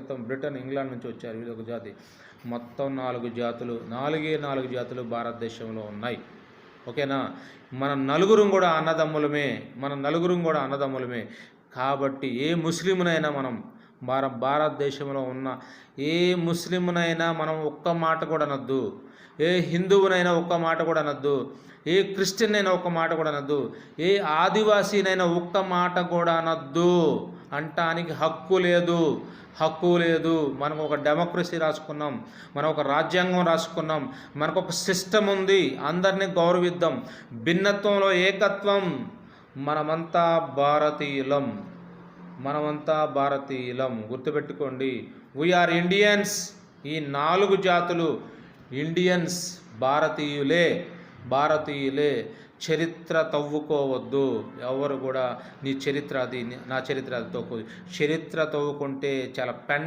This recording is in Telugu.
క్రితం బ్రిటన్ ఇంగ్లాండ్ నుంచి వచ్చారు. వీళ్ళు ఒక జాతి. మొత్తం నాలుగు జాతులు నాలుగే నాలుగు జాతులు భారతదేశంలో ఉన్నాయి. ఓకేనా? మన నలుగురం కూడా అన్నదమ్ములమే. మన నలుగురం కూడా అన్నదమ్ములమే. కాబట్టి ఏ ముస్లింనైనా మనం భార భారతదేశంలో ఉన్న ఏ ముస్లింనైనా మనం ఒక్క మాట కూడా అనొద్దు. ఏ హిందువునైనా ఒక్క మాట కూడా అనొద్దు. ఏ క్రిస్టియన్ అయినా ఒక్క మాట కూడా అనొద్దు. ఏ ఆదివాసీనైనా ఒక్క మాట కూడా అనొద్దు. అంటానికి హక్కు లేదు. హక్కు లేదు. మనం ఒక డెమోక్రసీ రాసుకున్నాం. మనం ఒక రాజ్యాంగం రాసుకున్నాం. మనకు ఒక సిస్టమ్ ఉంది. అందరినీ గౌరవిద్దాం. భిన్నత్వంలో ఏకత్వం మనమంతా భారతీయులం. మనమంతా భారతీయులం. గుర్తుపెట్టుకోండి. వీఆర్ ఇండియన్స్ ఈ నాలుగు జాతులు ఇండియన్స్ భారతీయులే. భారతీయులే చరిత్ర తవ్వుకోవద్దు. ఎవరు కూడా నీ చరిత్ర అది నా చరిత్ర అది తవ్వుకోవద్దు. చరిత్ర తవ్వుకుంటే చాలా పెన్